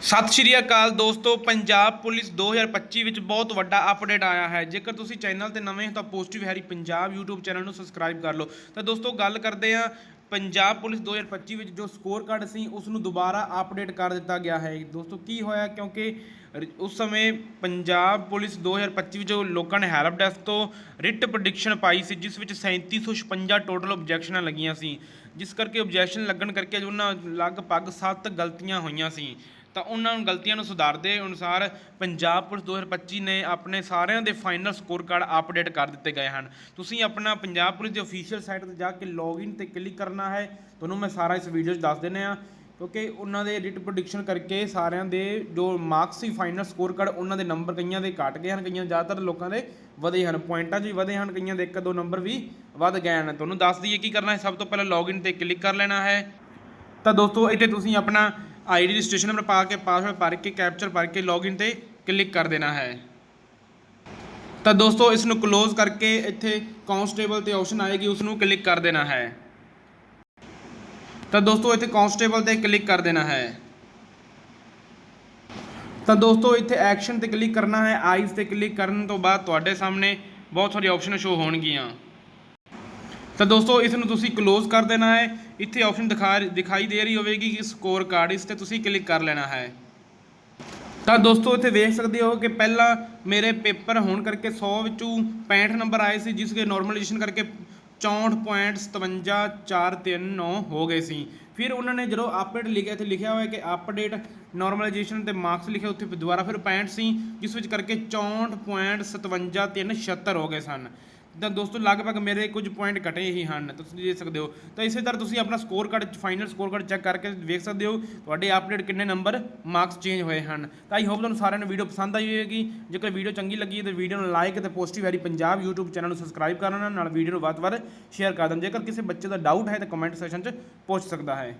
ਸਤਿ ਸ਼੍ਰੀ ਅਕਾਲ ਦੋਸਤੋ, ਪੰਜਾਬ ਪੁਲਿਸ 2025 ਵਿੱਚ ਬਹੁਤ ਵੱਡਾ ਅਪਡੇਟ ਆਇਆ ਹੈ। ਜੇਕਰ ਤੁਸੀਂ ਚੈਨਲ ਤੇ ਨਵੇਂ ਹੋ ਤਾਂ positive Harry Punjab YouTube channel ਨੂੰ ਸਬਸਕ੍ਰਾਈਬ ਕਰ ਲਓ। ਤਾਂ ਦੋਸਤੋ, ਗੱਲ ਕਰਦੇ ਹਾਂ ਪੰਜਾਬ ਪੁਲਿਸ 2025 ਵਿੱਚ ਜੋ ਸਕੋਰ ਕਾਰਡ ਸੀ, ਉਸ ਨੂੰ ਦੁਬਾਰਾ ਅਪਡੇਟ ਕਰ ਦਿੱਤਾ ਗਿਆ ਹੈ। ਦੋਸਤੋ, ਕੀ ਹੋਇਆ? ਕਿਉਂਕਿ ਉਸ ਸਮੇਂ ਪੰਜਾਬ ਪੁਲਿਸ 2025 ਵਿੱਚ ਜੋ ਲੋਕਾਂ ਨੇ ਹੈਲਪ ਡੈਸਕ ਤੋਂ ਰਿਟ ਪ੍ਰੈਡਿਕਸ਼ਨ ਪਾਈ ਸੀ, ਜਿਸ ਵਿੱਚ 3756 ਟੋਟਲ ਆਬਜੈਕਸ਼ਨਾਂ ਲੱਗੀਆਂ ਸੀ। ਜਿਸ ਕਰਕੇ ਆਬਜੈਕਸ਼ਨ ਲੱਗਣ ਕਰਕੇ ਉਹਨਾਂ ਲਗਭਗ 7 ਗਲਤੀਆਂ ਹੋਈਆਂ ਸੀ। ਤਾਂ ਉਹਨਾਂ ਨੂੰ ਗਲਤੀਆਂ ਨੂੰ ਸੁਧਾਰਦੇ ਅਨੁਸਾਰ ਪੰਜਾਬ ਪੁਲਿਸ 2025 ਨੇ ਆਪਣੇ ਸਾਰਿਆਂ ਦੇ ਫਾਈਨਲ ਸਕੋਰ ਕਾਰਡ ਅਪਡੇਟ ਕਰ ਦਿੱਤੇ ਗਏ ਹਨ। ਤੁਸੀਂ ਆਪਣਾ ਪੰਜਾਬ ਪੁਲਿਸ ਦੀ ਅਫੀਸ਼ੀਅਲ ਸਾਈਟ ਤੇ ਜਾ ਕੇ ਲੌਗਇਨ ਤੇ ਕਲਿੱਕ ਕਰਨਾ ਹੈ। ਤੁਹਾਨੂੰ ਮੈਂ ਸਾਰਾ ਇਸ ਵੀਡੀਓ 'ਚ ਦੱਸ ਦਿੰਨੇ ਆ ਕਿਉਂਕਿ ਉਹਨਾਂ ਦੇ ਰਿਟ ਪ੍ਰੈਡਿਕਸ਼ਨ ਕਰਕੇ ਸਾਰਿਆਂ ਦੇ ਜੋ ਮਾਰਕਸ ਸੀ ਫਾਈਨਲ ਸਕੋਰ ਕਾਰਡ ਉਹਨਾਂ ਦੇ ਨੰਬਰ ਕਈਆਂ ਦੇ ਘਟ ਗਏ ਹਨ, ਕਈਆਂ ਜ਼ਿਆਦਾਤਰ ਲੋਕਾਂ ਦੇ ਵਧੇ ਹਨ। ਪੁਆਇੰਟਾਂ 'ਚ ਵੀ ਵਧੇ ਹਨ, ਕਈਆਂ ਦੇ ਇੱਕ ਦੋ ਨੰਬਰ ਵੀ ਵੱਧ ਗਏ ਹਨ। ਤੁਹਾਨੂੰ ਦੱਸ ਦਈਏ ਕੀ ਕਰਨਾ ਹੈ, ਸਭ ਤੋਂ ਪਹਿਲਾਂ ਲੌਗਇਨ ਤੇ ਕਲਿੱਕ ਕਰ ਲੈਣਾ ਹੈ। ਤਾਂ ਦੋਸਤੋ, ਇੱਥੇ ਤੁਸੀਂ ਆਪਣਾ ਆਈਡੀ ਰਜਿਸਟ੍ਰੇਸ਼ਨ ਨੰਬਰ ਪਾ ਕੇ ਪਾਸਵਰਡ ਭਰ ਕੇ ਕੈਪਚਰ ਭਰ ਕੇ ਲੌਗਇਨ ਤੇ ਕਲਿੱਕ ਕਰ ਦੇਣਾ ਹੈ। ਤਾਂ ਦੋਸਤੋ ਇਸ ਨੂੰ ਕਲੋਜ਼ ਕਰਕੇ ਇੱਥੇ ਕਾਂਸਟੇਬਲ ਤੇ ਆਪਸ਼ਨ ਆਏਗੀ ਉਸ ਨੂੰ ਕਲਿੱਕ ਕਰ ਦੇਣਾ ਹੈ। ਤਾਂ ਦੋਸਤੋ, ਇੱਥੇ ਕਾਂਸਟੇਬਲ ਤੇ ਕਲਿੱਕ ਕਰ ਦੇਣਾ ਹੈ। ਤਾਂ ਦੋਸਤੋ, ਇੱਥੇ ਐਕਸ਼ਨ ਤੇ ਕਲਿੱਕ ਕਰਨਾ ਹੈ ਆਈਜ਼ ਤੇ ਕਲਿੱਕ ਕਰਨ ਤੋਂ ਬਾਅਦ ਤੁਹਾਡੇ ਸਾਹਮਣੇ ਬਹੁਤ ਸਾਰੀ ਆਪਸ਼ਨ ਸ਼ੋ ਹੋਣਗੀਆਂ। ਤਾਂ ਦੋਸਤੋ ਇਸ ਨੂੰ ਤੁਸੀਂ ਕਲੋਜ਼ ਕਰ ਦੇਣਾ ਹੈ। ਇੱਥੇ ਆਪਸ਼ਨ ਦਿਖਾ ਦਿਖਾਈ ਦੇ ਰਹੀ ਹੋਵੇਗੀ ਕਿ ਸਕੋਰ ਕਾਰਡ ਇਸ ਤੇ ਤੁਸੀਂ ਕਲਿੱਕ ਕਰ ਲੈਣਾ ਹੈ। ਤਾਂ ਦੋਸਤੋ, ਇੱਥੇ ਵੇਖ ਸਕਦੇ ਹੋ ਕਿ ਪਹਿਲਾਂ ਮੇਰੇ ਪੇਪਰ ਹੋਣ ਕਰਕੇ 100 ਵਿੱਚੋਂ 65 ਨੰਬਰ ਆਏ ਸੀ, ਜਿਸ ਦੇ ਨਾਰਮਲਾਈਜੇਸ਼ਨ ਕਰਕੇ 64.57439 ਹੋ ਗਏ ਸੀ। ਫਿਰ ਉਹਨਾਂ ਨੇ ਜਦੋਂ ਅਪਡੇਟ ਲਿਖਿਆ, ਇੱਥੇ ਲਿਖਿਆ ਹੋਇਆ ਕਿ ਅਪਡੇਟ ਨਾਰਮਲਾਈਜੇਸ਼ਨ ਤੇ ਮਾਰਕਸ ਲਿਖਿਆ ਉੱਥੇ ਦੁਬਾਰਾ ਫਿਰ 65 ਸੀ, ਜਿਸ ਵਿੱਚ ਕਰਕੇ 64.57376 ਹੋ ਗਏ ਸਨ। ਤਾਂ ਦੋਸਤੋ, ਲਗਭਗ ਮੇਰੇ ਕੁਝ ਪੁਆਇੰਟ ਘਟੇ ਹੀ ਹਨ। ਤੁਸੀਂ ਦੇਖ ਸਕਦੇ ਹੋ। ਤਾਂ ਇਸੇ ਤਰ੍ਹਾਂ ਤੁਸੀਂ ਆਪਣਾ score card final score card check ਕਰਕੇ ਵੇਖ ਸਕਦੇ ਹੋ। ਤੁਹਾਡੇ ਅਪਡੇਟ ਕਿੰਨੇ ਨੰਬਰ ਮਾਰਕਸ ਚੇਂਜ ਹੋਏ ਹਨ। ਤਾਂ ਆਈ ਹੋਪ ਤੁਹਾਨੂੰ ਸਾਰਿਆਂ ਨੂੰ ਵੀਡੀਓ ਪਸੰਦ ਆਈ ਹੋਵੇਗੀ ਜੇਕਰ ਵੀਡੀਓ ਚੰਗੀ ਲੱਗੀ ਤਾਂ ਵੀਡੀਓ ਨੂੰ ਲਾਈਕ ਤੇ positive Harry Punjab YouTube channel ਨੂੰ ਸਬਸਕ੍ਰਾਈਬ ਕਰ ਲੈਣਾ ਨਾਲ ਵੀਡੀਓ ਨੂੰ ਵੱਧ ਤੋਂ ਵੱਧ ਸ਼ੇਅਰ ਕਰ ਦੇਣਾ। ਜੇਕਰ ਕਿਸੇ ਬੱਚੇ ਦਾ ਡਾਊਟ ਹੈ, ਤਾਂ ਕਮੈਂਟ ਸੈਕਸ਼ਨ 'ਚ ਪੁੱਛ ਸਕਦਾ ਹੈ।